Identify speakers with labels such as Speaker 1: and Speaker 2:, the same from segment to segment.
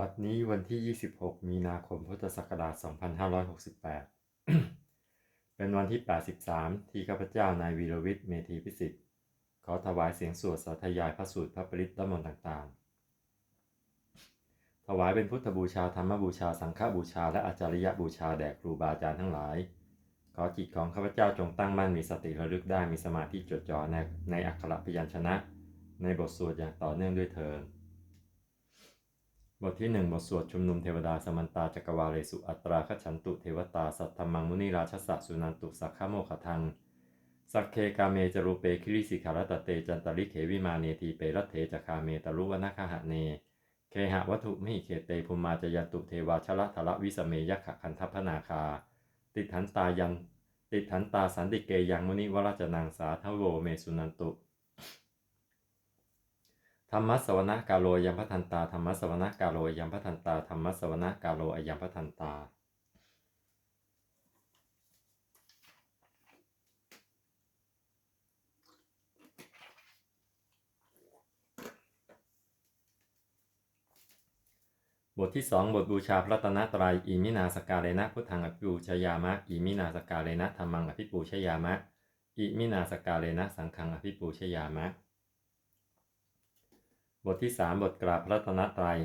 Speaker 1: บัดนี้วันที่ 26 มีนาคม พุทธศักราช 2568 เป็นวันที่ 83 ที่ข้าพเจ้านายวีรวิทย์ เมธีพิสิทธิ์ ขอถวายเสียงสวดสาธยายพระสูตรพระปริตรมนต์ต่างๆ ถวายเป็นพุทธบูชาธรรมบูชาสังฆบูชาและอาจาริยบูชาแด่ครูบาอาจารย์ทั้งหลาย ขอจิตของข้าพเจ้าจงตั้งมั่นมีสติระลึกได้มีสมาธิจดจ่อในในอักขระพยัญชนะ ในบทสวดอย่างต่อเนื่องด้วยเทิน บทที่หนึ่งบทสวดชุมนุมเทวดาสมันตาจักรวาเลสุอัตราคฉันตุเทวตา สัทธมังมุนิราชสะสุนันตุสักขโมขทัง สักเคกาเมจรูเปคิริสิขารตเตจันตริเขวิมาเนทีเปรตเถจคาเมตรุวนาคหะเน เคหะวัตถุมิเขเตภูมาจยันตุเทวาชละทละวิสเมยักขะคันทพนาคา ติดหันตายันติดหันตาสันติเกยังมุนิวราชนางสาทโวเมสุนันตุ ธรรมสวนะกาโลยัมพัทันตาธรรมสวนะกาโลยัมพัทันตาธรรมสวนะกาโลอยัมพัทันตา บทที่สองบทบูชาพระตนะตรัยอิมินาสกาเลนะพุทธังอภิปูชยามะอิมินาสกาเลนะธรรมังอภิปูชยามะอิมินาสกาเลนะสังฆังอภิปูชยามะ บทที่สามบทกราบพระตนตรัย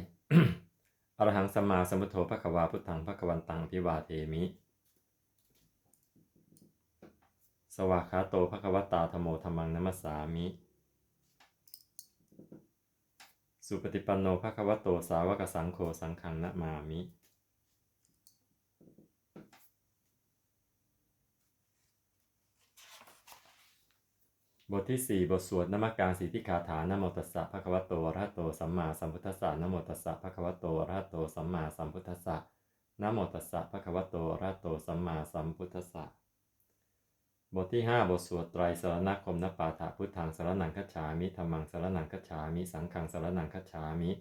Speaker 1: อรหังสัมมาสัมพุทโธพระควาพุทธังพระควันตังพิวาเทมิ สวากขาโตพระควตาธโมธรรมังนัมสสามิ สุปฏิปันโนพระควโตสาวกสังโฆสังขังนะมามิ บทที่สี่บทสวดนมักการสีทิคาถานโมตัสสะภะคะวะโตอะระหะโตสัมมาสัมพุทธัสสะนโมตัสสะภะคะวะโตอะระหะโตสัมมาสัมพุทธัสสะนโมตัสสะภะคะวะโตอะระหะโตสัมมาสัมพุทธัสสะบทที่ห้าบทสวดไตรสรณคมนปาฐะพุทธังสรนังคัจฉามิธรรมังสรนังคัจฉามิสังฆังสรนังคัจฉามิ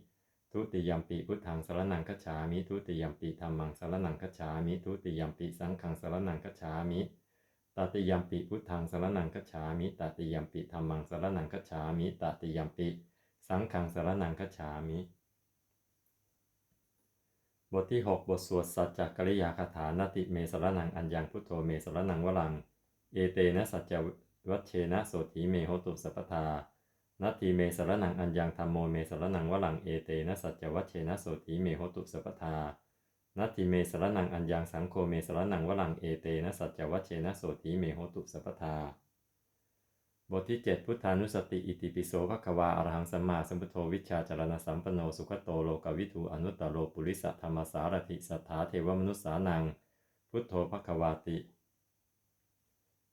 Speaker 1: ทุติยมปีพุทธังสรนังคัจฉามิทุติยมปีธรรมังสรนังคัจฉามิทุติยมปีสังฆังสรนังคัจฉามิ ตติยมปิพุทธังสารนังคัจฉามิตติยมปิธรรมังสารนังคัจฉามิตติยมปิ สังฆังสารนังคัจฉามิบทที่ 6 บทสวดสัจจกริยาคาถานติเมสรนังอัญญังพุทโธเมสรนังวรัง เอเตนะสัจจวัชเชนะโสถีเมโหตุสัพพทานาทีเมสรนังอัญญังธรรมโมเมสรนังวรังเอเตนะสัจจวัชเชนะโสถีเมโหตุสัพพทา นาทีเมสรนังอัญญังสังโฆเมสรนังวรังเอเตนะสัจจวัชเชนะโสถีเมโหตุสัพพทา บทที่ 7 พุทธานุสติอิติปิโสภควาอรหังสัมมาสัมพุทโธวิชาจารณสัมปันโนสุขโตโลกวิทูอนุตตโรปุริสธรรมสารถิสัทธาเทวมนุสสานัง พุทโธภควาติ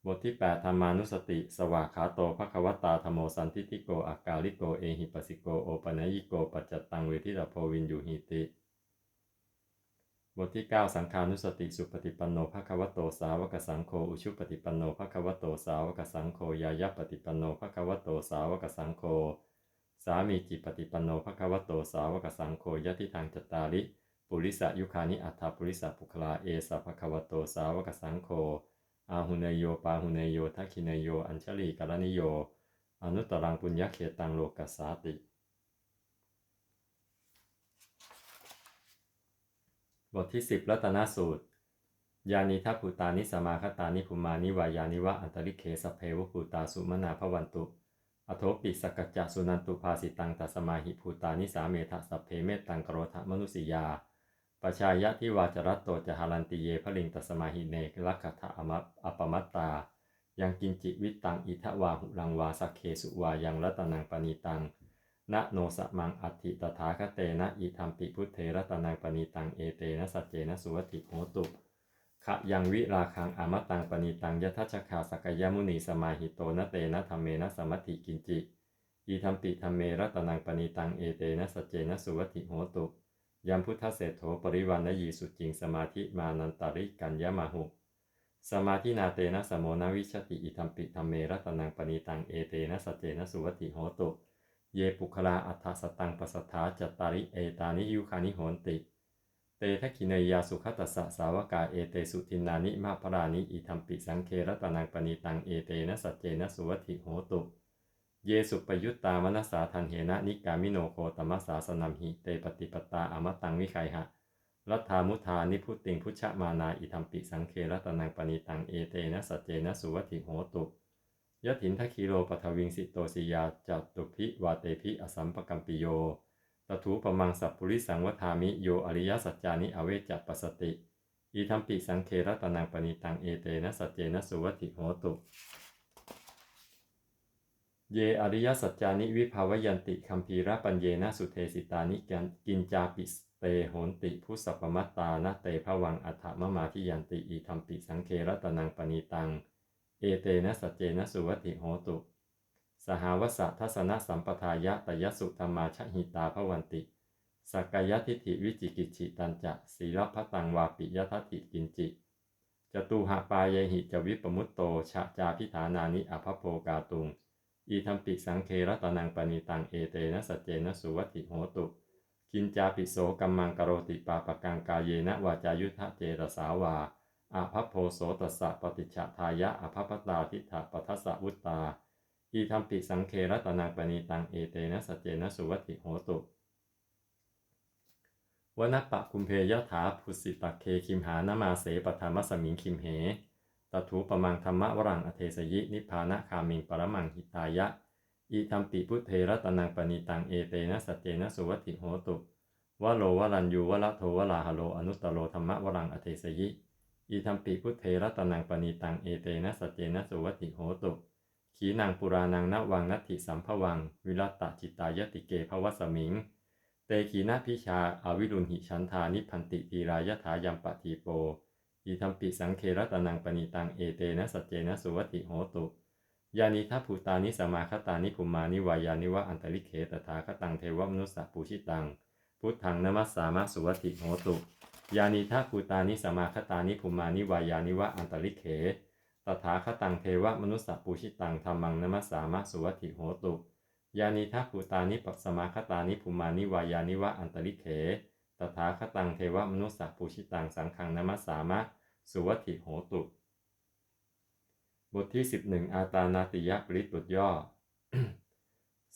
Speaker 1: บทที่ 8 ธรรมานุสติ สวากขาโตภควตาธโมสันทิติโกอากาลิโกเอหิปัสสิโกโอปนยิโกปัจจตตังเวทิตาโพวินยูหิติ บทที่ 9 สังขานุสติสุปฏิปันโนภควโตสาวกสังโฆอุชุปฏิปันโนภควโตสาวกสังโฆยายะปฏิปันโนภควโตสาวกสังโฆสามีจิปฏิปันโนภควโตสาวกสังโฆยะทิทางจตาริปุริสะยุคานิอัฏฐปุริสะปุคลาเอสะภควโตสาวกสังโฆอาหุเนโยปาหุเนโยทักขิเนโยอัญชลีกรณิโย อนุตตรังปุญญเขตังโลกัสสาติ บทที่ 10 รัตนสูตร ยานิทัพภูตานิสมาคตานิภูมานิวายานิวะอันตริเคสเพวภูตาสุมนาภวันตุ อโทปิสกัจจสุนันตุภาสิตังตัสมาหิภูตานิสาเมทะสัพเพเมตตังกรธมนุสิยาปชายะที่วาจรัตโตจหารันติเยพลิงตัสมาหิเนกลักขะอมะอปมัตตา ยังกินจิวิตตังอิทะวาหุรังวาสักเคสุวายังรัตนังปณีตัง นะโนสะมังอัติตถาคเตนะอิธรรมปิพุทเทรัตนังปณีตังเอเตนะสัจเจนะสุวติโหตุขะยังวิราคังอมตังปณีตังยทัชคาสกยมุนีสมาหิโตนะเตนะธรรมเมนะสมัติกินจิอีธรรมปิธรรมเมรัตนังปณีตังเอเตนะสัจเจนะสุวติโหตุยัมพุทธเศรษโถปริวันนยีสุจิงสมาธิมานันตาริกัญญมาหุสมาธินาเตนะสมโนวิชติอิธรรมปิธรรมเมรัตนังปณีตังเอเตนะสัจเจนะสุวติโหตุ เยปุคลาอัฏฐสตังปสัทธาจัตตาริเอตานิยุคานิโหนติ เตทักขิเนยาสุขตัสสะสาวกาเอเตสุทินานิมาพรานิอิธรรมปิสังเครตนังปณีตังเอเตนะสัจเจนะสุวัติโหตุ เยสุปยุตตามนัสสาทันเหนะนิกามิโนโคตมัสสาสนัมหิเตปฏิปตาอมตังวิไคหะรัฐามุทานิพุติงพุชะมานาอิธรรมปิสังเครตนังปณิตังเอเตนะสัจเจนะสุวัติโหตุ ยถินทคีโรปัทวิงสิโตสิยาจัตุพิวาเตพิอสัมปกัมปิโยตถูปมังสัพปุริสังวทามิโยอริยสัจจานิอเวจัปสติอิธรรมปิสังเครัตนังปณิตังเอเตนะสัจเจนะสุวัติโหตุ เยอริยสัจจานิวิภาวยันติคัมภีระปัญเยนะสุเทสิตานิกันกินจาปิสเตโหนติพุสัพปมัตตานะเตภวังอัฏฐมมาทิยันติอีธรรมปิสังเครัตนังปณิตัง เอเตนะสัจเจนะสุวัติโหตุ สหาวสะทัสนสัมปทายะตยสุธรรมาชหิตาภวันติสักกายทิฏฐิวิจิกิจฉิตันจะศีลพัตังวาปิยทัติกินจิจตุหะปายหิจวิปมุตโตชะจาพิฐานานิอภโภกาตุง อีธรรมปิสังเครตนังปณิตังเอเตนะสัจเจนะสุวัติโหตุกินจาปิโสกัมมังกโรติปาปกังกายเยนะวาจายุทธเจตสาวา อาภัพโพโสตัสสะปฏิจจทายะอภัพตาทิฏฐะปัทสสะวุตตาอีธรรมปิสังเครัตนังปณิตังเอเตนะสเจนะสุวัติโหตุวนปะคุมเพยถาภุสิตะเคคิมหานามาเสปธรรมสมิงคิมเหตถูปมังธรรมวรังอเทสยิ นิพานะคามิงปรมังหิตายะอีธรรมปิพุทเทรัตนังปณิตังเอเตนะสเจนะสุวัติโหตุวะโลวรัญยูวะละโทวะลาหโลอนุตตโรธรรมวรังอเทสยิ อีธรรมปิพุทเทรัตนังปณิตังเอเตนะสัจเจนะสุวัติโหตุ ขีนังปุรานังนวังนัตถิสัมภวัง วิรัตตจิตายติเกภวสมิง เตขีนาพิชาอาวิรุณหิชันธานิพันติทีรายถายัมปะทีโปอีธรรมปิสังเครัตนังปณิตังเอเตนะสัจเจนะสุวัติโหตุ ยานิทัพูตานิสมาคตานิภูมานิวายานิวะอันตริเขตถาคตังเทวมนุสสะปูชิตัง พุทธังนมัสสามะสุวัติโหตุ ยานิทัพภูตานิสมาคตานิภูมานิวายานิวะอันตริเขตถาคตังเทวมนุสสะปูชิตังธรรมังนมัสสามะสุวัติโหตุ ยานิทัพภูตานิปัสมาคตานิภูมานิวายานิวะอันตริเขตถาคตังเทวมนุสสะปูชิตังสังฆังนมัสสามะสุวัติโหตุ บทที่ 11 อาตานาติยะปริตุดย่อ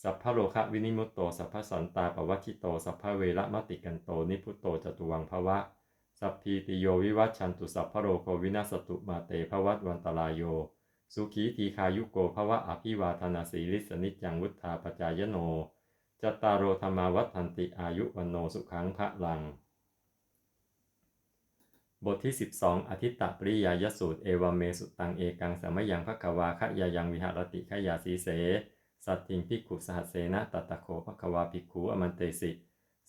Speaker 1: สัพพะโลคะวินิมุตโต สัพพะสันตาปวัชิโต สัพพะเวระมติกันโต นิพุตโตจตุวังภวะ สัพพีติโยวิวัชชันตุสัพพโรโควินาสตุมาเตภวัตวันตรายโย สุขีทีคายุโกภวะอภิวาทนาสีลิสนิจังวุฒาปจายโนจตตารโรธรรมาวัฏันติอายุวันโนสุขังพระลัง บทที่ 12อาทิตตปริยายสูตร เอวเมสุตังเอกังสมยังภควาขยายังวิหารติขยาสีเส สัตทิงพิกุสหัสเสนะตตะโคภควาภิกขุอมันเตสิ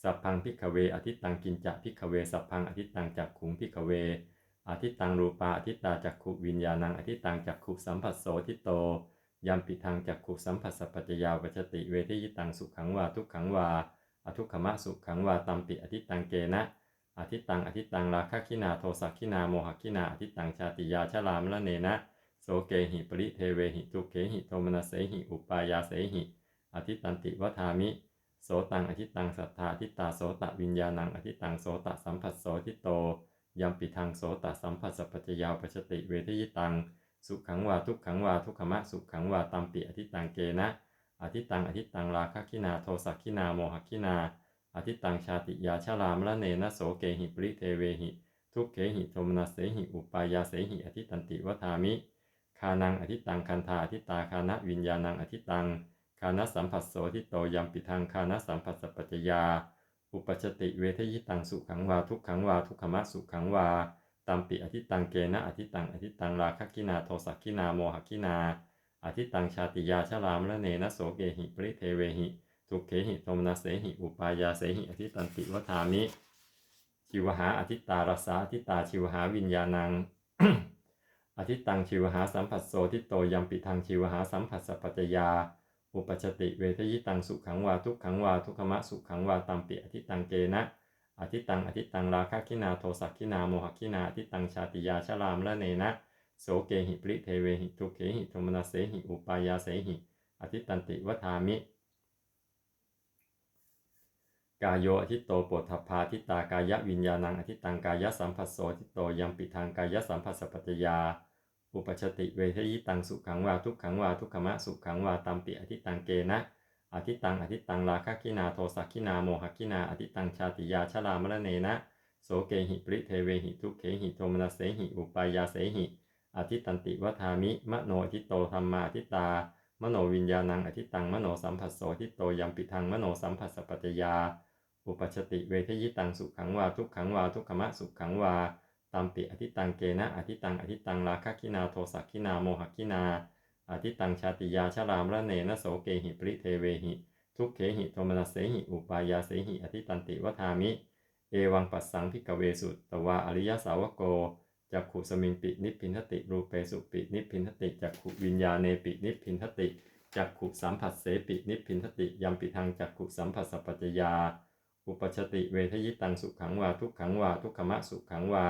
Speaker 1: สัพพังพิกเวอทิตังกินจะพิกเวสัพพังอทิตังจักขุงพิกเวอทิตังรูปาอทิตาจักขุวิญญาณังอทิตังจักขุสัมผัสโสทิตโตยัมปิทางจักขุสัมผัสสพปัจจยาวัจติเวทิยิตังสุขังวาทุกขังวาอทุกขมะสุขังวาตัมปิอทิตังเกนะอทิตังอทิตังราคะคินาโทสักขินาโมหคินาอทิตังชาติยาชลามละเนนะโสเกหิปริเทเวหิตุเกหิโทมนัสเสหิอุปายาเสหิอทิตตันติวทามิ โสตังอทิตังสัทธาทิตาโสตะวิญญาณังอทิตังโสตะสัมผัสโสทิตโตยัมปิทางโสตสัมผัสสพปัจจยาวปชติเวทยิตัง สุขังวาทุกขังวาทุกขมะสุขังวาตัมปิอทิตังเกนะอทิตังอทิตังราคะคินาโทสักขินาโมหคินาอทิตังชาติยาชรามละเนนะโสเกหิปริเทเวหิ ทุกเขหิโทมนัสเสหิอุปายาเสหิอทิตันติวทามิ คานังอทิตังคันธาอทิตาคานะวิญญาณังอทิตัง คานะสัมผัสโสทิโตยัมปิทางคานะสัมผัสสพปัจจยา อุปชติเวทยิตังสุขังวาทุกขังวาทุกขมะสุขังวาตัมปิอทิตังเกนะอทิตังอทิตังราคกินาโทสักกินาโมหกินาอทิตังชาติยาชรามละเนนะโสเกหิปริเทเวหิทุกเขหิโทมนัสเสหิอุปายาเสหิอทิตันติวทามิชิวหาอทิตารสาอทิตาชิวหาวิญญาณังอทิตังชิวหาสัมผัสโสทิโตยัมปิทางชิวหาสัมผัสสพปัจจยา อุปชติเวทยิตังสุขังวาทุกขังวาทุกขมะสุขังวาตัมปิอทิตังเกนะอทิตังอทิตังราคะคินาโทสักขินาโมหคินาอทิตังชาติยาชรามละเนนะโสเกหิปริเทเวหิทุเขหิโทมนัสเสหิอุปายาเสหิอทิตันติวทามิกายโยอทิตโตปวดทัพพาทิตากายะวิญญาณังอทิตังกายะสัมผัสโสทิตโตยัมปิทางกายะสัมผัสสพปัจจยา อุปชติเวทยิตังสุขังวาทุกขังวาทุกขมะสุขังวาตัมปิอธิตังเกนะอธิตังอธิตังราคะกินาโทสักกินาโมหกินาอธิตังชาติยาชรามรเนนะโสเกหิปริเทเวหิทุเขหิโทมนัสเสหิอุปายาเสหิอธิตันติวัฏามิมโนอธิโตธรรมาอธิตามโนวิญญาณังอธิตังมโนสัมผัสโสอธิโตยัมปิทังมโนสัมผัสสปัจจยา อุปชติเวทยิตังสุขังวาทุกขังวาทุกขมะสุขังวา ตัมปิอธิตังเกนะอธิตังอธิตังราคะกินาโทสักกินาโมหกินาอธิตังชาติยาชรามระเนนะโสเกหิปริเทเวหิ ทุกเขหิโทมนัสเสหิอุปายาเสหิอธิตันติวัฏามิ เอวังปัสสังพิกเวสุตวาอริยสาวโกจักขุสมิงปินิพินทติรูเปสุปินิพินทติจักขุวิญญาเนปินิพินทติจักขุสัมผัสเสปินิพินทติยัมปิทางจักขุสัมผัสสปปัจจยา อุปชติเวทยิตังสุขังวาทุกขังวาทุกขมะสุขังวา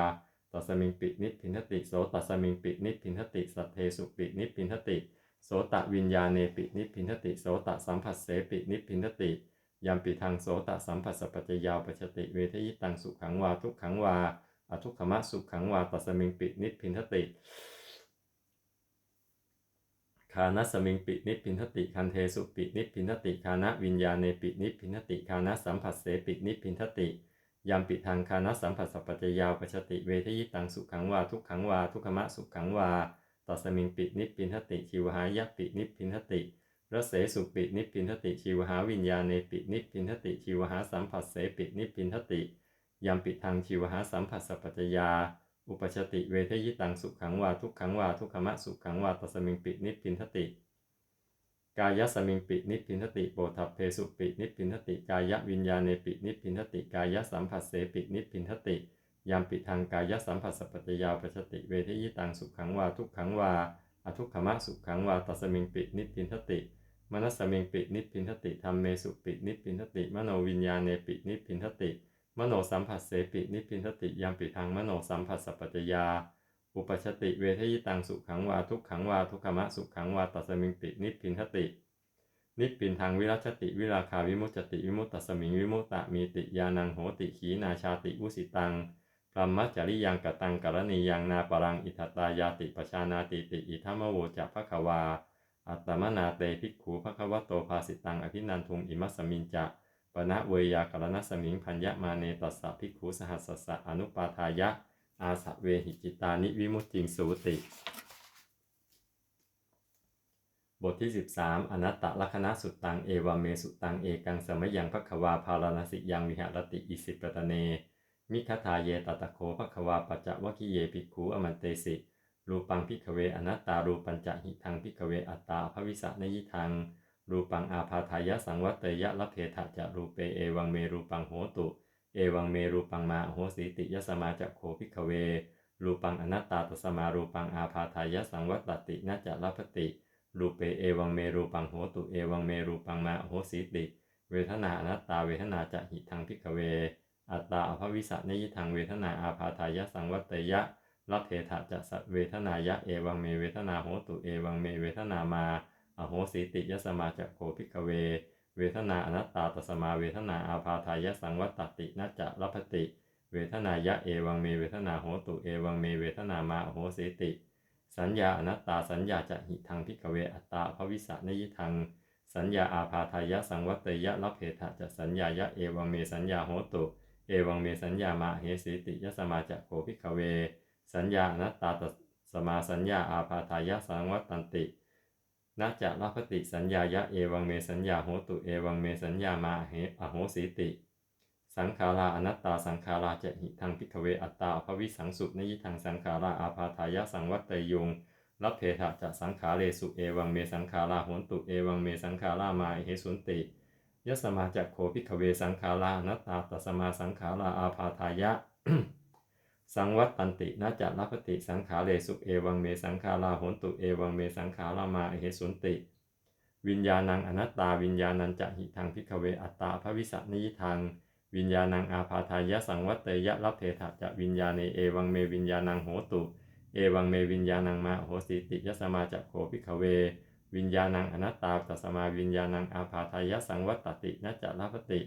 Speaker 1: ตัสมิงปินิพพินทติโสตัสมิงปินิพพินทติสัทเทสุปินิพพินทติโสตวิญญาเนปินิพพินทติโสตสัมผัสเสปินิพพินทติยัมปิทางโสตสัมผัสสปัจจยาอุปชติเวทยิตังสุขังวาทุกขังวาอทุกขมะสุขังวาตัสมิงปินิพพินทติคานัสมิงปินิพพินทติคันเทสุปินิพพินทติคานะวิญญาเนปินิพพินทติคานะสัมผัสเสปินิพพินทติ ยามปิทางคานะสัมผัสสปปัจจยาปชติเวทยิตังสุขังวาทุกขังวาทุกขมะสุขังวาตัสมิงปินิพพินทติชิวหายะปินิพพินทติรเสสุปินิพพินทติชิวหาวิญญาเนปินิพพินทติชิวหาสัมผัสเสปินิพพินทติยามปิทางชิวหาสัมผัสสปปัจจยา อุปชติเวทยิตังสุขังวาทุกขังวาทุกขมะสุขังวาตัสมิงปินิพพินทติ กายสมิงปินิพินทติโปทัพเพสุปินิพินทติกายวิญญาเนปินิพินทติกายสัมผัสเสปินิพินทติยามปิทางกายสัมผัสสปปัจจยาปชติเวทยิตังสุขังวาทุกขังวาอทุกขมะสุขังวาตัสมิงปินิพินทติมนัสมิงปินิพินทติธรรมเมสุปินิพินทติมโนวิญญาเนปินิพินทติ มโนสัมผัสเสปินิพินทติยามปิทางมโนสัมผัสสปปัจจยา อุปชติเวทยิตังสุขังวาทุกขังวาทุกขมะสุขังวาตัสมิงปินิพพินทติ นิพพินทางวิรัชติวิราคาวิมุตติวิมุตตสมิงวิมุตตะมีติยานังโหติขีนาชาติอุสิตังพรหมจริยังกตังกรณียังนาปรังอิทัตายาติปชานาติติอิทัมโวจะภควา อัตมนาเตภิกขูภควโตภาสิตังอภินันทุงอิมัสมินจะปณะเวยากรณสมิงพัญญมาเนตัสสะภิกขูสหัสสสะอนุปาทายะ อาสะเวหิจิตานิวิมุตติงสูติ บทที่ 13 อนัตตลักษณะสุตตัง เอวเมสุตัง เอกังสมยังภควาภารณสิยังวิหารติอิสิปตเน มิคทาเยตตะโคภควาปัจจวคิเยภิกขูอมันเตสิรูปังพิกเวอนัตตารูปัญจหิทังพิกเวอัตตาภวิสะนยิทังรูปังอาพาทายะสังวัตเตยะละเพทะจะรูเปเอวังเมรูปังโหตุ เอวังเมรูปังมาโหสีติยสมาจะโคพิกเว รูปังอนัตตาตสมารูปังอาพาทายสังวัตตินาจะลพติรูเปเอวังเมรูปังโหตุเอวังเมรูปังมาโหสีติ เวทนาอนัตตาเวทนาจะหิทังพิกเว อัตตาอภวิสะนยิทังเวทนาอาพาทายสังวัตยะละเพทะจะสเวทนายะเอวังเมเวทนาโหตุเอวังเมเวทนามาอโหสีติยสมาจะโคพิกเว เวทนาอนัตตาตสมาเวทนาอาพาทายสังวัตตินาจะลพติ เวทนายะเอวังเมเวทนาโหตุเอวังเมเวทนามาโหสีติ สัญญาอนัตตาสัญญาจะหิทังพิกเวอัตตาภวิสะนยิทัง สัญญาอาพาทายสังวัตยะละเพทะจะสัญญายะเอวังเมสัญญาโหตุ เอวังเมสัญญามาเหสีติยสมาจะโคพิกเว สัญญาอนัตตาตสมาสัญญาอาพาทายสังวัตตันติ นาจะละพติสัญญายะเอวังเมสัญญาโหตุเอวังเมสัญญามาเหอโหสีติ สังขาราอนัตตาสังขาราจะหิทังพิกเวอัตตาภวิสังสุนยิทังสังขาราอาพาทายะสังวัตเตยงรับเพทะจะสังขาเรสุเอวังเมสังขาราโหตุเอวังเมสังขารามาเหสุนติยสมาจักโคพิกเวสังขาราอนัตตาตสมาสังขาราอาพาทายะ สังวัตตันตินาจะรับปติสังขาเรสุเอวังเมสังขาราหนตุเอวังเมสังขารามาเหสุนติ วิญญาณังอนัตตาวิญญาณังจะหิทังพิกเวอัตตาภวิสะนิยิทังวิญญาณังอาพาทายะสังวัตเตยะรับเพทะจะวิญญาณเอวังเมวิญญาณังโหตุเอวังเมวิญญาณังมาโหสิติยสมาจะโคพิกเว วิญญาณังอนัตตาตัสมาวิญญาณังอาพาทายะสังวัตตินัจจะรับปติ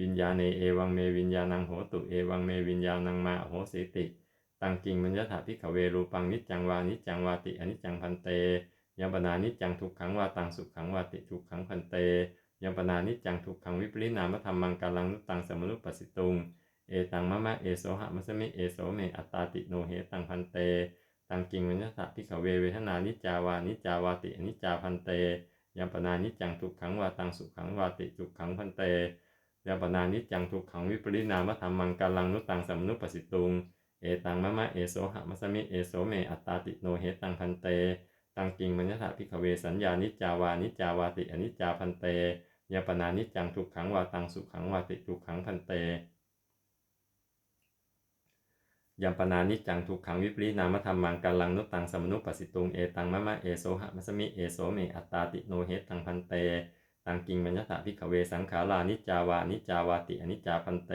Speaker 1: วิญญาณเอวังเมวิญญาณังโหตุเอวังเมวิญญาณังมาโหสิติ ตังกิงมัญญถาพิขเวรูปังนิจจังวานิจจังวาติอนิจจังพันเตยัมปนานิจจังทุกขังวาตังสุขขังวาติทุกขังพันเตยัมปนานิจจังทุกขังวิปริณามธรรมังกาลังนุตังสมนุปปสิตุง เอตังมะมะเอโสหะมัสมิเอโสเมอัตตาติโนเหตังพันเต ตังกิงมัญญถาพิขเวเวทนานิจจาวานิจจาวาติอนิจจาพันเตยัมปนานิจจังทุกขังวาตังสุขขังวาติทุกขังพันเต ยัมปนานิจังทุกขังวิปริณามธรรมังกาลังนุตังสัมนุปปสิตุง เอตังมะมะเอโสหะมัสมิเอโสเมอัตตาติโนเหตังพันเต ตังกิงมัญญถาพิขเวสัญญานิจาวานิจาวาติอนิจาพันเตยัมปนานิจังทุกขังวาตังสุขังวาติทุกขังพันเตยัมปนานิจังทุกขังวิปริณามธรรมังกัลังนุตังสมนุปปสิตุงเอตังมะมะเอโสหะมัสมิเอโสเมอัตตาติโนเหตังพันเต ตังกิงมัญญถาพิขเวสังขารานิจาวานิจาวาติอนิจจาพันเต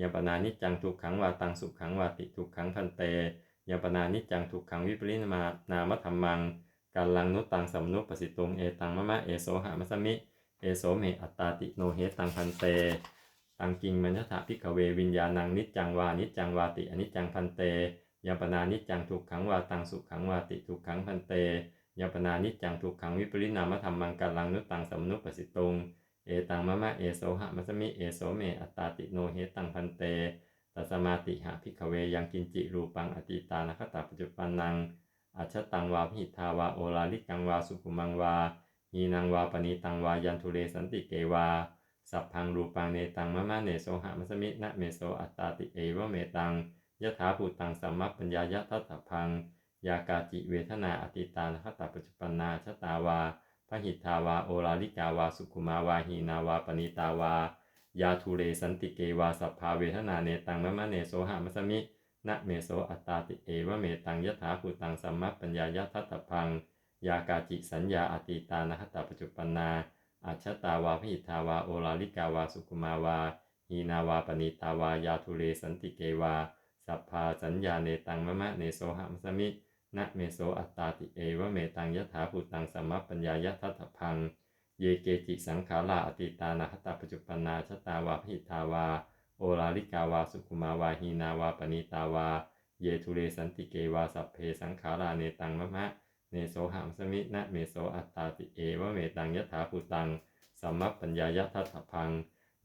Speaker 1: ยปนานิจังทุกขังวาตังสุขังวาติทุกขังพันเตยปนานิจังทุกขังวิปริณามามธรรมังกัลลังนุตตังสมนุปสิตุงเอตังมะมะเอโสหะมัสมิเอโสเมอัตตาติโนเหตังพันเตตังกิงมัญญถาพิกเววิญญาณังนิจจังวานิจจังวาติอนิจจังพันเตยปนานิจจังทุกขังวาตังสุขังวาติทุกขังพันเต ยปนานิจังทุกขังวิปริณามธรรมังกัลังนุตตังสมนุปปสิตุงเอตังมะมะเอโสหะมัสมิเอโสเมอัตตาติโนเหตังพันเตตัสมาติหะพิกเวยังกินจิรูปังอติตานคตาปัจจุปันนังอัชตังวาพิทาวาโอลาลิกังวาสุขุมังวาหีนังวาปณีตังวายันทุเรสันติเกวาสัพพังรูปังเนตังมะมะเนโสหะมัสมินะเมโสอัตตาติเอวเมตังยะถาภูตังสัมมัปปัญญายะทัตถพัง ยากาจิเวทนาอติตานคตาปัจจุปนาชตาวาพหิทาวาโอลาลิกาวาสุขุมาวาหีนาวาปณิตาวายาทุเรสันติเกวาสัพพาเวทนาเนตังมะมะเนโสหะมัสมินะเมโสอัตตาติเอวะเมตังยถาภูตังสัมมัปปัญญายทัตถพัง ยากาจิสัญญาอติตานคตาปัจจุปนาอาชตาวาพิหิทาวาโอลาลิกาวาสุกุมาวาหีนาวาปณิตาวายาทุเรสันติเกวา สัพพาสัญญาเนตังมะมะเนโสหะมัสมิ นะเมโสอัตตาติเอวะเมตังยะถาภูตังสัมมัปปัญญายะทัตถพัง เยเกจิสังขาราอติตานาคตาปัจจุปนาชตาวาพิทาวา โอลาลิกาวาสุกุมาวาหีนาวาปณิตาวา เยทุเรสันติเกวาสัพเพสังขาราเนตังมะมะ เนโสหะมัสมินะเมโสอัตตาติเอวะเมตังยะถาภูตังสัมมัปปัญญายะทัตถพัง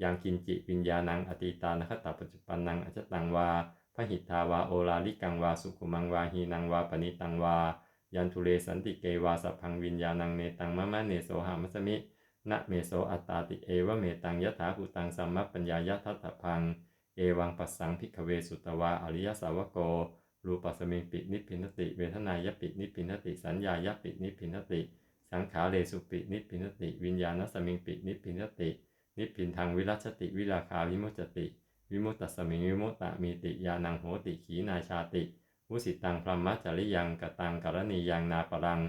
Speaker 1: ยังกินจิวิญญาณังอติตานคตาปัจจุปันนังอจตังวา พหิทาวาโอลาลิกังวาสุขุมังวาหีนังวาปณิตังวา ยันทุเรสันติเกวาสัพพังวิญญาณังเนตังมะมะเนโสหะมัสมินะเมโสอัตตาติเอวะเมตังยะถาภูตังสัมมัปปัญญายะทัตถพัง เอวังปัสสังพิกเวสุตวาอริยสาวโกรูปัสมิงปินิพินติ เวทนายปินิพินติ สัญญายปินิพินติ สังขาเรสุปินิพินติ วิญญาณสมิงปินิพินติ นิพินทางวิรัชติวิราคาวิมุจติ วิมุตตสมิงวิมุตตะมีติยานังโหติขีนาชาติวุสิตังพรหมจริยังกตังกรณียังนาปรัง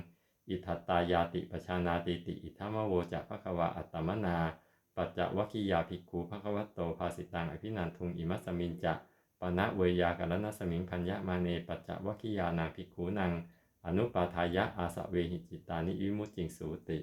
Speaker 1: อิทัตตายาติปชานาติติ อิทัมโวจะภควาอัตมนา ปัจจวัคคียาภิกขุภควตโตภาสิตังอภินันทุงอิมัสมินจะปณะเวยากรณสมิงพัญญะมาเนปัจจวัคคียานาภิกขุนัง อนุปาทายะอาสะเวหิจิตานิวิมุตติงสูติ